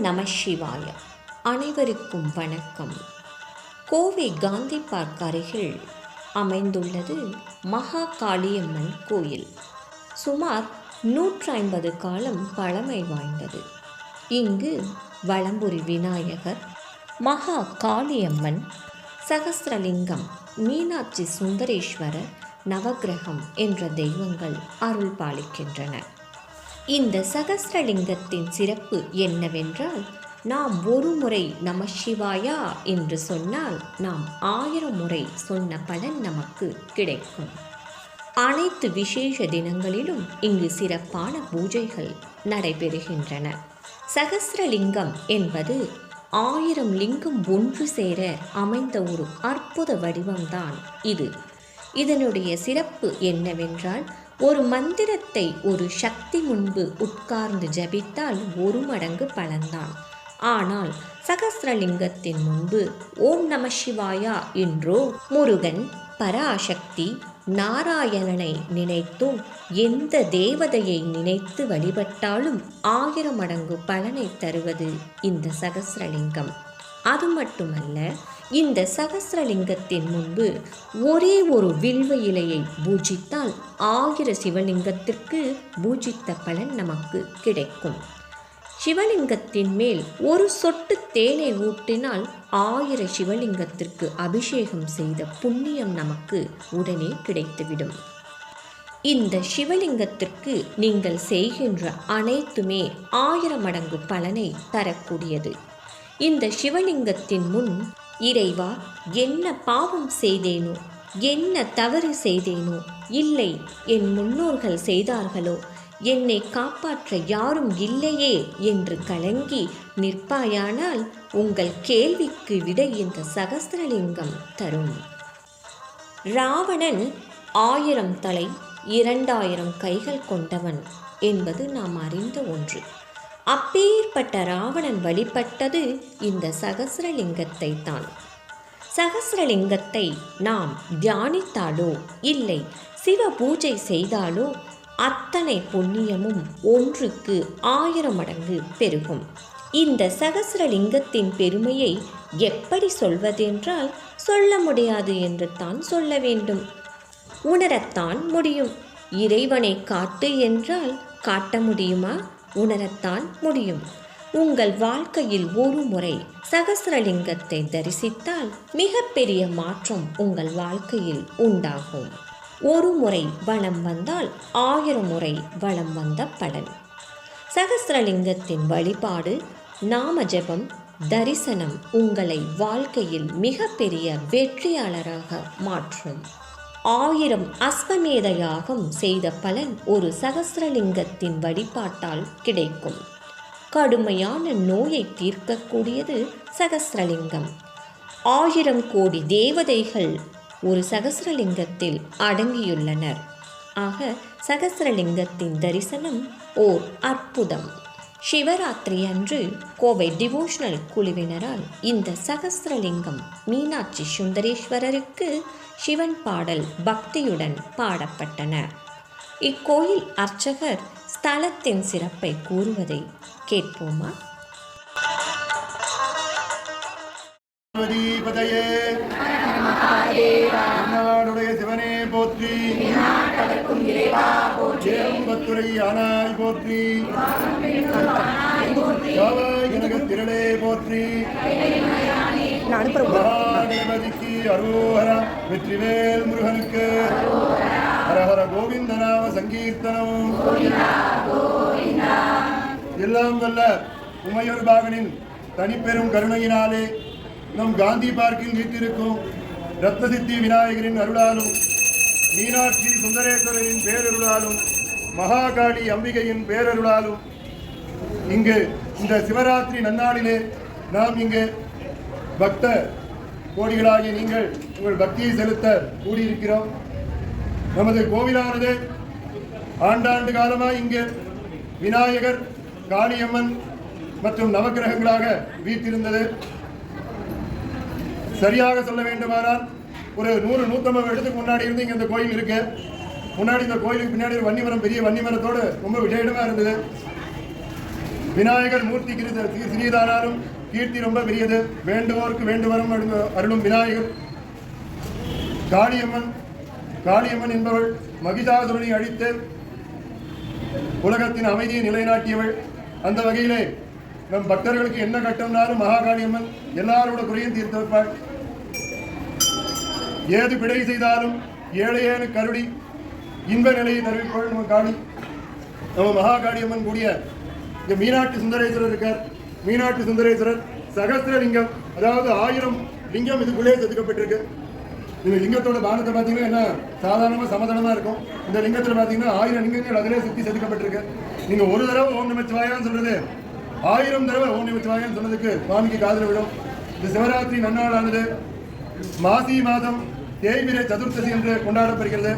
நம சிவாய. அனைவருக்கும் வணக்கம். கோவை காந்தி பார்க் அருகில் அமைந்துள்ளது மகா காளியம்மன் கோயில். சுமார் நூற்றி ஐம்பது காலம் பழமை வாய்ந்தது. இங்கு வலம்புரி விநாயகர் மகா காளியம்மன் சகசிரலிங்கம் மீனாட்சி சுந்தரேஸ்வரர் நவக்கிரகம் என்ற தெய்வங்கள் அருள் பாலிக்கின்றன. இந்த சகஸ்ரலிங்கத்தின் சிறப்பு என்னவென்றால் நாம் ஒரு முறை நம சிவாயா என்று சொன்னால் நாம் ஆயிரம் முறை சொன்ன பலன் நமக்கு கிடைக்கும். அனைத்து விசேஷ தினங்களிலும் இங்கு சிறப்பான பூஜைகள் நடைபெறுகின்றன. சகஸ்ரலிங்கம் என்பது ஆயிரம் லிங்கம் ஒன்று சேர அமைந்த ஒரு அற்புத வடிவம்தான் இது. இதனுடைய சிறப்பு என்னவென்றால் ஒரு மந்திரத்தை ஒரு சக்தி முன்பு உட்கார்ந்து ஜபித்தால் ஒரு மடங்கு பலன்தான். ஆனால் சகஸ்ரலிங்கத்தின் முன்பு ஓம் நம சிவாயா என்றோ முருகன் பராசக்தி நாராயணனை நினைத்தும் எந்த தேவதையை நினைத்து வழிபட்டாலும் ஆயிரம் மடங்கு பலனை தருவது இந்த சகஸ்ரலிங்கம் அது மட்டுமல்ல இந்த சகசிரலிங்கத்தின் முன்பு ஒரே ஒரு வில்வ இலையை பூஜித்தால் ஆயிர சிவலிங்கத்திற்கு பூஜித்த பலன் நமக்கு கிடைக்கும். சிவலிங்கத்தின் மேல் ஒரு சொட்டு தேனை ஊட்டினால் ஆயிர சிவலிங்கத்திற்கு அபிஷேகம் செய்த புண்ணியம் நமக்கு உடனே கிடைத்துவிடும். இந்த சிவலிங்கத்திற்கு நீங்கள் செய்கின்ற அனைத்துமே ஆயிரம் மடங்கு பலனை தரக்கூடியது. இந்த சிவலிங்கத்தின் முன் இறைவா என்ன பாவம் செய்தேனோ என்ன தவறு செய்தேனோ இல்லை என் முன்னோர்கள் செய்தார்களோ என்னை காப்பாற்ற யாரும் இல்லையே என்று கலங்கி நிற்பாயானால் உங்கள் கேள்விக்கு விடை இந்த சகஸ்திரலிங்கம் தரும். ராவணன் ஆயிரம் தலை இரண்டாயிரம் கைகள் கொண்டவன் என்பது நாம் அறிந்த ஒன்று. அப்பேற்பட்ட ராவணன் வழிபட்டது இந்த சகசிரலிங்கத்தை தான் சகசிரலிங்கத்தை நாம் தியானித்தாலோ இல்லை சிவ பூஜை செய்தாலோ அத்தனை புண்ணியமும் ஒன்றுக்கு ஆயிரம் மடங்கு பெருகும். இந்த சகசிரலிங்கத்தின் பெருமையை எப்படி சொல்வதென்றால் சொல்ல முடியாது என்று தான் சொல்ல வேண்டும். உணரத்தான் முடியும். இறைவனை காட்டு என்றால் காட்ட முடியுமா? உணரத்தான் முடியும். உங்கள் வாழ்க்கையில் ஒரு முறை சகசரலிங்கத்தை தரிசித்தால் மிகப்பெரிய மாற்றம் உங்கள் வாழ்க்கையில் உண்டாகும். ஒரு முறை வளம் வந்தால் ஆயிரம் முறை வளம் வந்த பலன். சகசரலிங்கத்தின் வழிபாடு நாம ஜெபம் தரிசனம் உங்களை வாழ்க்கையில் மிகப்பெரிய வெற்றியாளராக மாற்றும். ஆயிரம் அஸ்வமேத யாகம் செய்த பலன் ஒரு சகசிரலிங்கத்தின் வழிபாட்டால் கிடைக்கும். கடுமையான நோயை தீர்க்கக்கூடியது சகசிரலிங்கம். ஆயிரம் கோடி தேவதைகள் ஒரு சகசிரலிங்கத்தில் அடங்கியுள்ளனர். ஆக சகசிரலிங்கத்தின் தரிசனம் ஓர் அற்புதம். சிவராத்திரி அன்று கோவை டிவோஷனல் குழுவினரால் இந்த சகசிரலிங்கம் மீனாட்சி சுந்தரேஸ்வரருக்கு சிவன் பாடல் பக்தியுடன் பாடப்பட்டன. இக்கோயில் அர்ச்சகர் ஸ்தலத்தின் சிறப்பை கூறுவதை கேட்போமா? பதையே நாடுடைய சிவனே போற்றி. ஏம்பத்துறை ஆனாய் போற்றி. திரளே போற்றி. மகாகணபதிக்கு அரோஹர வெற்றிவேல் முருகனுக்கு. ஹரஹர கோவிந்த நாம சங்கீர்த்தனம் எல்லாம் வல்ல உமையூர் பாகனின் தனிப்பெரும் கருணையினாலே நம் காந்தி பார்க்கில் வீட்டிருக்கும் ரத்னசித்தி விநாயகரின் அருளாலும் மீனாட்சி சுந்தரேஸ்வரரின் பேரருளாலும் மகாகாளி அம்பிகையின் பேரருளாலும் இங்கு இந்த சிவராத்திரி நன்னாளிலே நாம் இங்கு பக்த கோடிகளாகிய நீங்கள் உங்கள் பக்தியை செலுத்த கூடியிருக்கிறோம். நமது கோவிலானது ஆண்டாண்டு காலமாக இங்கு விநாயகர் காளியம்மன் மற்றும் நவக்கிரகங்களாக வீட்டிருந்தது சரியாக சொல்ல வேண்டுமானால் ஒரு நூறு நூற்றம்பது வருடத்துக்கு முன்னாடி இருந்து இங்கே இந்த கோயில் இருக்கு. முன்னாடி இந்த கோயிலுக்கு பின்னாடி ஒரு வன்னிமரம் பெரிய வன்னிமரத்தோடு ரொம்ப விசேடமாக இருந்தது. விநாயகர் மூர்த்தி கிருத சிறியதானாலும் கீர்த்தி ரொம்ப பெரியது. வேண்டுவோருக்கு வேண்டுவரும் அருளும் விநாயகர். காளியம்மன் காளியம்மன் என்பவள் மகிஷாசுரனை அழித்து உலகத்தின் அமைதியை நிலைநாட்டியவள். அந்த வகையிலே நம் பக்தர்களுக்கு என்ன கட்டம்னாலும் மகாகாளியம்மன் எல்லாரோட குறையும் தீர்த்து வைப்பாள் ஏது பிழை செய்தாலும் ஏழையேனு கருடி இன்ப நிலையை தருவிக்கொள் நம்ம காளி. நம்ம மகாகாளியம்மன் கூடிய இந்த மீனாட்டு சுந்தரேஸ்வரர் இருக்கார். மீனாட்டு சுந்தரேஸ்வரர் சகஸ்ரலிங்கம் அதாவது ஆயிரம் லிங்கம் இதுக்குள்ளே செதுக்கப்பட்டிருக்கு. இந்த லிங்கத்தோட பானத்தை பார்த்தீங்கன்னா என்ன? சாதாரணமாக சமதளமாக இருக்கும். இந்த லிங்கத்தில் பார்த்தீங்கன்னா ஆயிரம் லிங்கங்கள் அதிலே சுற்றி செதுக்கப்பட்டிருக்கு. நீங்கள் ஒரு தடவை ஓம் நமச்சிவாயான்னு சொல்கிறது ஆயிரம் தடவை ஓம் நமச்சிவாயான்னு சொன்னதுக்கு சுவாமிக்கு காதில் விடும். இந்த சிவராத்திரி நன்னாளானது மாசி மாதம் தேய்பிரை சதுர்த்தசி என்று கொண்டாடப்படுகிறது.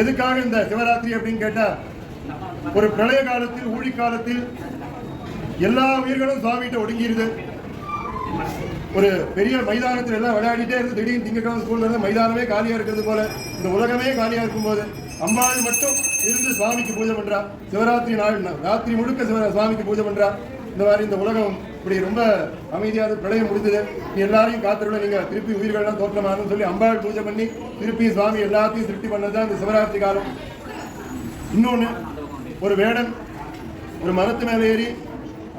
எதுக்காக இந்த சிவராத்திரி அப்படின்னு கேட்டால் ஒரு பிரளய காலத்தில் ஊழி காலத்தில் எல்லா உயிர்களும் சுவாமிகிட்ட ஒடுங்கிடுது ஒரு பெரிய மைதானத்தில் எல்லாம் விளையாடிட்டே இருந்து திடீர்னு திங்கக்கிழமை ஸ்கூல்ல இருந்து மைதானமே காலியாக இருக்கிறது போல இந்த உலகமே காலியாக இருக்கும்போது அம்பாள் மட்டும் இருந்து சுவாமிக்கு பூஜை பண்ணுறா சிவராத்திரி நாள் ராத்திரி முழுக்க சிவ சுவாமிக்கு பூஜை பண்ணுறா இந்த மாதிரி இந்த உலகம் இப்படி ரொம்ப அமைதியாக பிரளயம் முடிஞ்சது நீ எல்லாரையும் காத்திருள்ள நீங்கள் திருப்பி உயிர்கள்லாம் தோற்றமாகணும்னு சொல்லி அம்பாள் பூஜை பண்ணி திருப்பி சுவாமி எல்லாத்தையும் திருப்தி பண்ணது தான் இந்த சிவராத்திரி காலம். இன்னொன்று ஒரு வேடன் ஒரு மரத்து மேலே ஏறி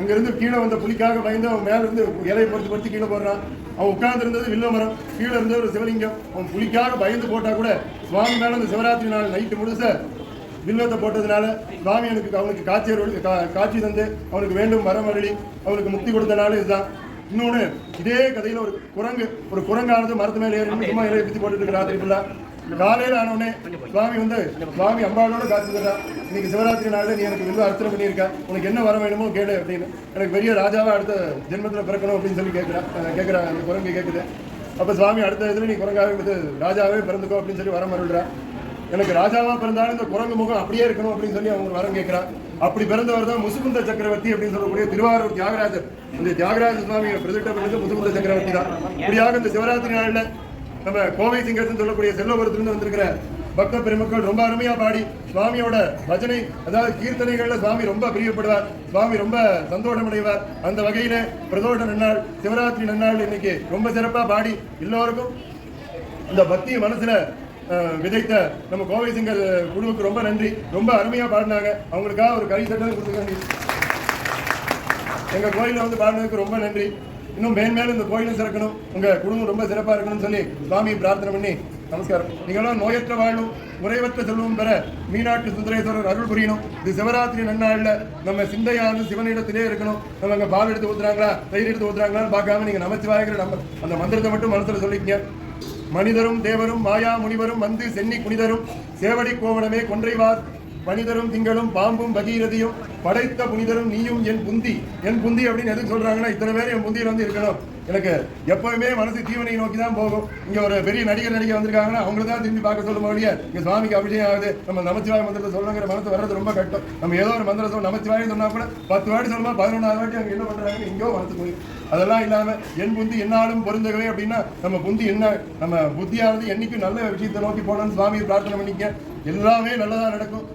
அங்கேருந்து கீழே வந்த புலிக்காக பயந்து அவன் மேலேருந்து இலையை பொறுத்து பொறுத்து கீழே போடுறான். அவன் உட்கார்ந்துருந்தது வில்ல மரம் கீழே இருந்தது ஒரு சிவலிங்கம். அவன் புலிக்காக பயந்து போட்டால் கூட சுவாமி மேலே அந்த சிவராத்திரி நாள் நைட்டு முழுச வில்லத்தை போட்டதுனால சுவாமி எனக்கு அவனுக்கு காட்சி கா- காட்சி தந்து அவனுக்கு வேண்டும் வரம் அருளி அவனுக்கு முக்தி கொடுத்த நாள் இதுதான். இன்னொன்று இதே கதையில் ஒரு குரங்கு ஒரு குரங்கானது மரத்து மேலே ஏறி சும்மா இலையை பிச்சு போட்டுட்டு இருக்கு ராத்திரி ஃபுல்லாக காலையில் ஆனவுடனே சுவாமி வந்து சுவாமி அம்பாளோட காட்சி தர்றா இன்னைக்கு சிவராத்திரி நாளில் நீ எனக்கு வில்லு அர்த்தனை பண்ணியிருக்கா. உனக்கு என்ன வர வேணுமோ கேளு அப்படின்னு. எனக்கு பெரிய ராஜாவாக அடுத்த ஜென்மத்தில் பிறக்கணும் அப்படின்னு சொல்லி கேட்குறா கேட்குறா அந்த குரங்கு கேட்குது அப்போ சுவாமி அடுத்த இதில் நீ குரங்காக வந்து ராஜாவே பிறந்துக்கோ அப்படின்னு சொல்லி வர அருள்றா. எனக்கு ராஜாவா பிறந்தாலும் இந்த குரங்கு முகம் அப்படியே இருக்கணும் அப்படின்னு சொல்லி அவங்க வரம் கேட்குறா அப்படி பிறந்தவர் தான் முசுகுந்த சக்கரவர்த்தி அப்படின்னு சொல்லக்கூடிய திருவாரூர் தியாகராஜர். இந்த தியாகராஜ சுவாமியை பிரதிட்ட பண்ணது முசுகுந்த சக்கரவர்த்தி தான். இப்படியாக இந்த சிவராத்திரி நாளில் நம்ம கோவை சிங்கர்னு சொல்லக்கூடிய செல்லபுரத்துலேருந்து வந்திருக்கிற பக்த பெருமக்கள் ரொம்ப அருமையாக பாடி சுவாமியோட பஜனை அதாவது கீர்த்தனைகளில் சுவாமி ரொம்ப பிரியப்படுவார். சுவாமி ரொம்ப சந்தோஷம் அடைவார் அந்த வகையில் பிரதோஷ நன்னாள் சிவராத்திரி நன்னாள் இன்னைக்கு ரொம்ப சிறப்பாக பாடி எல்லோருக்கும் இந்த பக்தியை மனசில் விதைத்த நம்ம கோவை சிங்கர் குழுவுக்கு ரொம்ப நன்றி. ரொம்ப அருமையாக பாடினாங்க. அவங்களுக்காக ஒரு கை சட்டம் கொடுத்துருக்காங்க. எங்கள் கோயிலில் வந்து பாடினதுக்கு ரொம்ப நன்றி. இன்னும் மேன்மேலும் இந்த கோயிலும் சிறக்கணும். உங்கள் குடும்பம் ரொம்ப சிறப்பாக இருக்கணும்னு சொல்லி சுவாமியை பிரார்த்தனை பண்ணி நமஸ்காரம். நீங்களும் நோயற்ற வாழும் குறைவற்ற செல்வம் பெற மீனாட்டு சுந்தரேஸ்வரர் அருள் புரியணும் இது சிவராத்திரி நன்னாள்ல நம்ம சிந்தையான சிவனிடத்திலே இருக்கணும். நம்ம அங்கே பால் எடுத்து ஊத்துறாங்களா? தயிர் எடுத்து ஊத்துறாங்களான்னு பார்க்காம நீங்க நமச்சிவாயங்கிற நம்ம அந்த மந்திரத்தை மட்டும் மனசில் சொல்லிக்கங்க. மனிதரும் தேவரும் மாயா முனிவரும் வந்து சென்னி குனிதரும் சேவடி கோவணமே கொன்றைவார். மனிதரும் திங்களும் பாம்பும் பகீரதியும் படைத்த புனிதரும் நீயும் என் புந்தி. என் புந்தி அப்படின்னு எதுக்கு சொல்றாங்கன்னா இத்தனை பேர் என் புந்தியில் வந்து இருக்கணும். எனக்கு எப்பவுமே மனசு தீவனை நோக்கி தான் போகும். இங்க ஒரு பெரிய நடிகர் நடிகை வந்திருக்காங்கன்னா அவங்கள தான் திரும்பி பார்க்க சொல்லும் வழியா இங்க சுவாமிக்கு அபிஷேகம் ஆகுது. நம்ம நமச்சிவாய மந்திரத்தை சொல்லணுங்கிற மனசு வர்றது ரொம்ப கஷ்டம். நம்ம ஏதோ ஒரு மந்திரம் சொல்ல நமச்சிவாயம் சொன்னா கூட பத்து வாட்டி சொல்லுமா பதினொன்றாவது வாட்டி அவங்க என்ன பண்றாங்கன்னு எங்கேயோ மனசு போய். அதெல்லாம் இல்லாம என் புந்தி என்னாலும் பொருந்தவே அப்படின்னா நம்ம புந்தி என்ன நம்ம புத்தியானது என்னைக்கும் நல்ல விஷயத்தை நோக்கி போனோம்னு சுவாமியை பிரார்த்தனை பண்ணிக்க. எல்லாமே நல்லதா நடக்கும்.